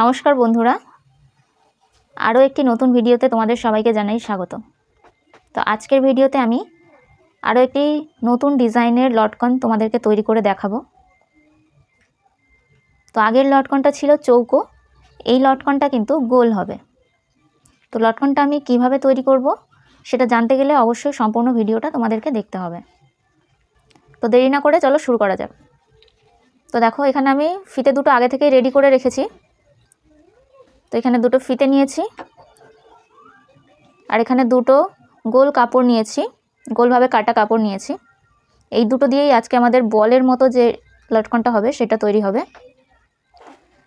নমস্কার বন্ধুরা। আরও একটি নতুন ভিডিওতে তোমাদের সবাইকে জানাই স্বাগত। তো আজকের ভিডিওতে আমি আরও একটি নতুন ডিজাইনের লটকন তোমাদেরকে তৈরি করে দেখাবো। তো আগের লটকনটা ছিল চৌকো, এই লটকনটা কিন্তু গোল হবে। তো লটকনটা আমি কীভাবে তৈরি করব সেটা জানতে গেলে অবশ্যই সম্পূর্ণ ভিডিওটা তোমাদেরকে দেখতে হবে। তো দেরি না করে চলো শুরু করা যাক। তো দেখো এখানে আমি ফিতে দুটো আগে থেকেই রেডি করে রেখেছি। তো এখানে দুটো ফিতে নিয়েছি। আর এখানে দুটো গোল কাপড় নিয়েছি। গোলভাবে কাটা কাপড় নিয়েছি। এই দুটো দিয়েই আজকে আমাদের বলের মতো যে লটকনটা হবে, সেটা তৈরি হবে।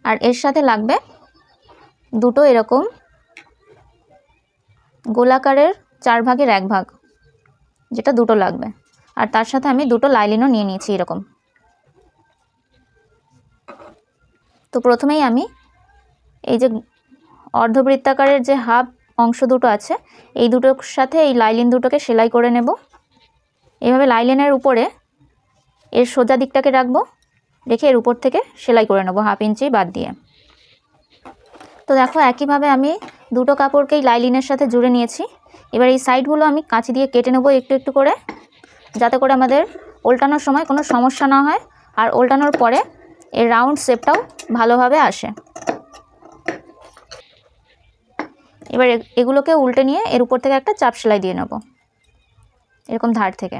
আর এর সাথে লাগবে দুটো এরকম গোলাকারের চার ভাগের এক ভাগ, যেটা দুটো লাগবে। আর তার সাথে আমি দুটো লাইলিনও নিয়ে নিয়েছি এরকম। তো প্রথমেই আমি এই যে অর্ধবৃত্তাকারের যে হাফ অংশ দুটো আছে, এই দুটোর সাথে এই লাইলিন দুটোকে সেলাই করে নেব। এভাবে লাইলিনের উপরে এর সোজা দিকটাকে রাখব, রেখে এর উপর থেকে সেলাই করে নেব হাফ ইঞ্চি বাদ দিয়ে। তো দেখো, একইভাবে আমি দুটো কাপড়কেই লাইলিনের সাথে জুড়ে নিয়েছি। এবার এই সাইডগুলো আমি কাঁচি দিয়ে কেটে নেব একটু একটু করে, যাতে করে আমাদের উল্টানোর সময় কোনো সমস্যা না হয়, আর উল্টানোর পরে এর রাউন্ড শেপটাও ভালোভাবে আসে। এবার এগুলোকে উল্টে নিয়ে এর উপর থেকে একটা চাপ সেলাই দিয়ে নেব। এরকম ধার থেকে।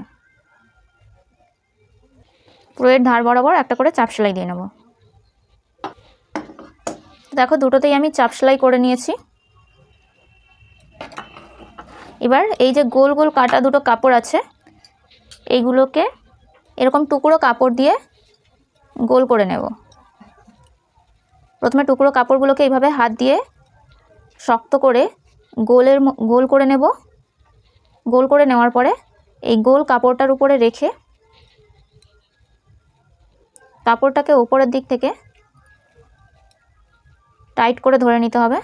পুরো এর ধার বরাবর একটা করে চাপ সেলাই দিয়ে নেব। দেখো দুটোতেই আমি চাপ সেলাই করে নিয়েছি। এবার এই যে গোল গোল কাটা দুটো কাপড় আছে, এইগুলোকে এরকম টুকরো কাপড় দিয়ে গোল করে নেব। প্রথমে টুকরো কাপড়গুলোকে এইভাবে হাত দিয়ে শক্ত করে গোলের গোল করে নেব। গোল করে নেওয়ার পরে এই গোল কাপড়টার উপরে রেখে কাপড়টাকে উপরের দিক থেকে টাইট করে ধরে নিতে হবে।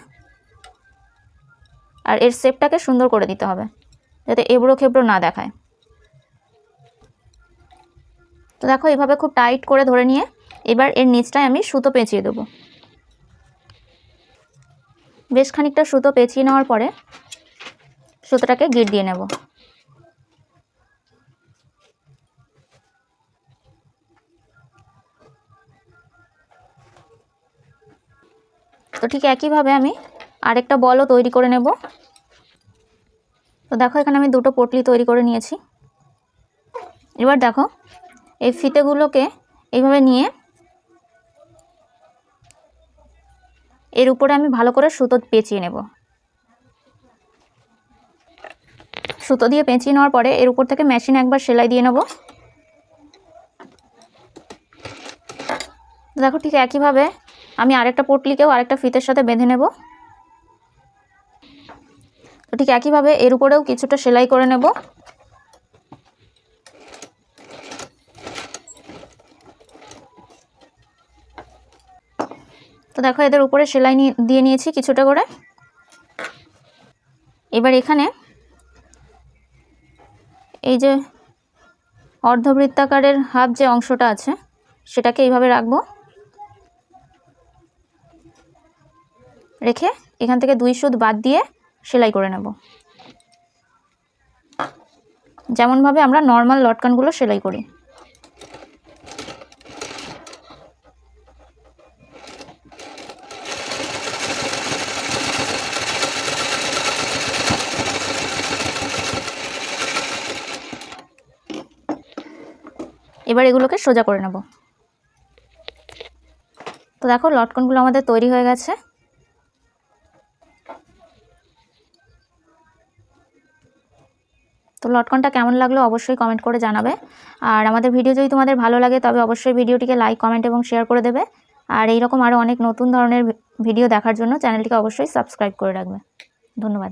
আর এর শেপটাকে সুন্দর করে দিতে হবে, যাতে এবড়ো খেবড়ো না দেখায়। তো দেখো, এভাবে খুব টাইট করে ধরে নিয়ে এবার এর নিচটায় আমি সুতো পেঁচিয়ে দেবো। বেশ খানিকটা সুতো পেঁচিয়ে নেওয়ার পরে সুতোটাকে গিট দিয়ে নেব। তো ঠিক একইভাবে আমি আরেকটা বলও তৈরি করে নেব। তো দেখো, এখানে আমি দুটো পটলি তৈরি করে নিয়েছি। এবার দেখো, এই ফিতেগুলোকে এইভাবে নিয়ে এর উপরে আমি ভালো করে সুতো পেঁচিয়ে নেব। সুতো দিয়ে পেঁচিয়ে নেওয়ার পরে এর উপর থেকে মেশিন একবার সেলাই দিয়ে নেব। দেখো ঠিক একইভাবে আমি আরেকটা পটলিকেও আরেকটা ফিতের সাথে বেঁধে নেব। তো ঠিক একইভাবে এর উপরেও কিছুটা সেলাই করে নেব। তো দেখো এদের উপরে সেলাই দিয়ে নিয়েছি কিছুটা করে। এবার এখানে এই যে অর্ধবৃত্তাকারের হাফ যে অংশটা আছে, সেটাকে এইভাবে রাখব। রেখে এখান থেকে দুই সুদ বাদ দিয়ে সেলাই করে নেব। যেমনভাবে আমরা নর্মাল লটকানগুলো সেলাই করি। এবার এগুলোকে সোজা করে নেব। তো দেখো, লটকনগুলো আমাদের তৈরি হয়ে গেছে। তো লটকনটা কেমন লাগল অবশ্যই কমেন্ট করে জানাবে। আর আমাদের ভিডিও যদি তোমাদের ভালো লাগে, তবে অবশ্যই ভিডিওটিকে লাইক কমেন্ট এবং শেয়ার করে দেবে। আর এইরকম আরও অনেক নতুন ধরনের ভিডিও দেখার জন্য চ্যানেলটিকে অবশ্যই সাবস্ক্রাইব করে রাখবে। ধন্যবাদ।